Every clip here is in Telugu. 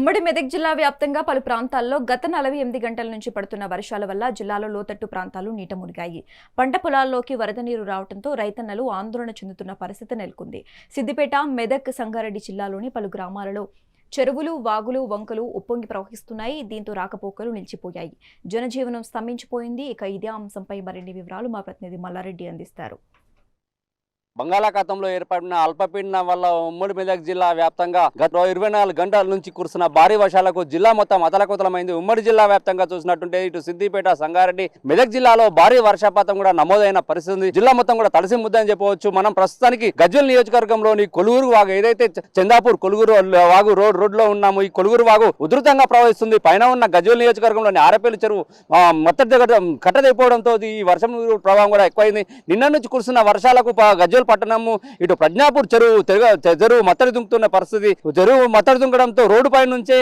ఉమ్మడి మెదక్ జిల్లా వ్యాప్తంగా పలు ప్రాంతాల్లో గత నలభై ఎనిమిది గంటల నుంచి పడుతున్న వర్షాల వల్ల జిల్లాలో లోతట్టు ప్రాంతాలు నీట మునిగాయి. పంట పొలాల్లోకి వరద నీరు రావడంతో రైతన్నలు ఆందోళన చెందుతున్న పరిస్థితి నెలకొంది. సిద్దిపేట మెదక్ సంగారెడ్డి జిల్లాలోని పలు గ్రామాలలో చెరువులు వాగులు వంకలు ఉప్పొంగి ప్రవహిస్తున్నాయి. దీంతో రాకపోకలు నిలిచిపోయాయి. జనజీవనం స్తంభించిపోయింది. ఇక ఇదే అంశంపై మరిన్ని వివరాలు మా ప్రతినిధి మల్లారెడ్డి అందిస్తారు. బంగాళాఖాతంలో ఏర్పడిన అల్పపీడనం వల్ల ఉమ్మడి మెదక్ జిల్లా వ్యాప్తంగా గత ఇరవై నాలుగు గంటల నుంచి కురిసిన భారీ వర్షాలకు జిల్లా మొత్తం అతలకుతలమైంది. ఉమ్మడి జిల్లా వ్యాప్తంగా చూసినట్టుంటే ఇటు సిద్దిపేట సంగారెడ్డి మెదక్ జిల్లాలో భారీ వర్షపాతం కూడా నమోదైన పరిస్థితి ఉంది. జిల్లా మొత్తం కూడా తడిసి ముద్దని చెప్పవచ్చు. మనం ప్రస్తుతానికి గజ్వల్ నియోజకవర్గంలోని కొలుగురు వాగు ఏదైతే చందాపూర్ కొలుగురు వాగు రోడ్ రోడ్లో ఉన్నాము ఈ కొలుగురు వాగు ఉధృతంగా ప్రవహిస్తుంది. పైన ఉన్న గజ్వల్ నియోజకవర్గంలోని ఆరపేలు చెరువు మొత్తం దగ్గర కట్టదైపోవడంతో ఈ వర్షం ప్రభావం కూడా ఎక్కువైంది. నిన్న నుంచి కురుస్తున్న వర్షాలకు ప- గజ్వల్ పట్టణము. ఇటు ప్రజ్ఞాపూర్ చెరువు చెరువు మత్తడి దుంకుతున్న పరిస్థితి. చెరువు మత్తడి దుంకడంతో రోడ్డు పై నుంచే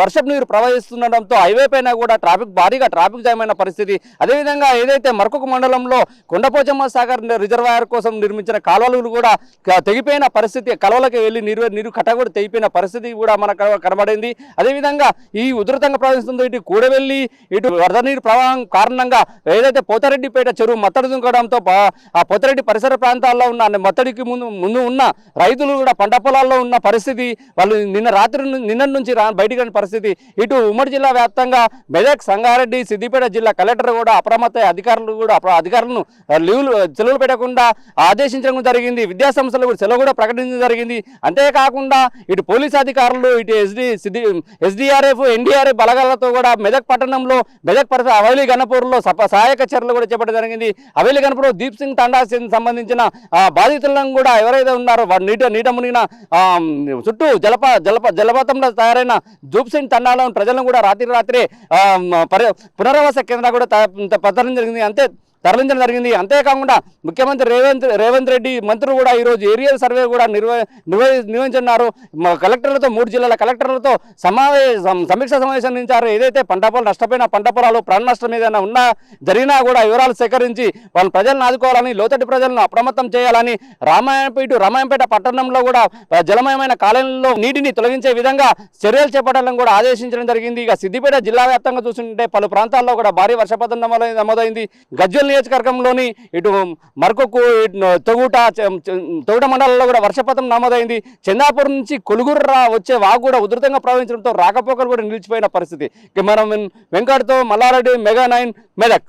వర్షపు నీరు ప్రవహిస్తుండడంతో హైవే పైన కూడా ట్రాఫిక్ భారీగా ట్రాఫిక్ జామ్ అయిన పరిస్థితి. అదేవిధంగా ఏదైతే మరొక మండలంలో కొండపోచమ్మ సాగర్ రిజర్వాయర్ కోసం నిర్మించిన కాలువలు కూడా తెగిపోయిన పరిస్థితి. కలవలకి వెళ్ళి నీరు నీరు కట్ట కూడా తెగిపోయిన పరిస్థితి కూడా మనకు కనబడింది. అదేవిధంగా ఈ ఉధృతంగా ప్రవహిస్తుందో ఇటు కూడవెల్లి ఇటు వరద నీరు ప్రవాహం కారణంగా ఏదైతే పోతారెడ్డిపేట చెరువు మత్తడి దుంకడంతో ఆ పోతారెడ్డి పరిసర పొలాల్లో ఉన్న అన్ని మత్తడికి ముందు ముందు ఉన్న రైతులు కూడా పంట పొలాల్లో ఉన్న పరిస్థితి వాళ్ళు నిన్న రాత్రి నిన్న నుంచి రా బయటికి పరిస్థితి. ఇటు ఉమ్మడి జిల్లా వ్యాప్తంగా మెదక్ సంగారెడ్డి సిద్దిపేట జిల్లా కలెక్టర్ కూడా అప్రమత్త అధికారులు కూడా అప్ర- అధికారులను లీవులు సెలవులు పెట్టకుండా ఆదేశించడం జరిగింది. విద్యాసంస్థలు కూడా సెలవు కూడా ప్రకటించడం జరిగింది. అంతేకాకుండా ఇటు పోలీస్ అధికారులు ఇటు ఎస్డి సిద్ధి ఎస్డిఆర్ఎఫ్ ఎన్డీఆర్ఎఫ్ బలగాలతో కూడా మెదక్ పట్టణంలో మెదక్ పరిసర అవైలి గణపూర్లో సహాయక చర్యలు కూడా చేపట్టడం జరిగింది. అవైలి గణపూర్ దీప్ సింగ్ తండా సంబంధించిన బాధితులను కూడా ఎవరైతే ఉన్నారో వారు నీట నీట మునిగిన చుట్టూ జలప జలప జలపాతంలో తయారైన దూప్ తండాలను ప్రజలను కూడా రాత్రి రాత్రి పునరావాస కేంద్రం కూడా త- జరిగింది. అంతే తరలించడం జరిగింది. అంతేకాకుండా ముఖ్యమంత్రి రేవంత్ రేవంత్ రెడ్డి మంత్రులు కూడా ఈరోజు ఏరియల్ సర్వే కూడా నిర్వ నిర్వహించున్నారు కలెక్టర్లతో మూడు జిల్లాల కలెక్టర్లతో సమావేశం సమీక్ష సమావేశం నిర్వహించారు. ఏదైతే పంట పొలాలు నష్టపోయిన పంట పొలాలు ప్రాణ నష్టం ఏదైనా ఉన్నా జరిగినా కూడా వివరాలు సేకరించి వాళ్ళ ప్రజలను ఆదుకోవాలని లోతటి ప్రజలను అప్రమత్తం చేయాలని రామాయణపేట రామాయంపేట పట్టణంలో కూడా జలమయమైన కాలంలో నీటిని తొలగించే విధంగా చర్యలు చేపట్టాలని కూడా ఆదేశించడం జరిగింది. ఇక సిద్దిపేట జిల్లా వ్యాప్తంగా చూస్తుంటే పలు ప్రాంతాల్లో కూడా భారీ వర్షపాతం నమోదైంది. గజ్వల్ నియోజకవర్గంలోని ఇటు మరకొక్కు తొగుట తొగుట మండలంలో కూడా వర్షపాతం నమోదైంది. చందాపూర్ నుంచి కొలుగుర్రా వచ్చే వాగు కూడా ఉధృతంగా ప్రవహించడంతో రాకపోకలు కూడా నిలిచిపోయిన పరిస్థితి. ఇక మనం వెంకట్తో మల్లారెడ్డి మెగా నైన్ మెదక్.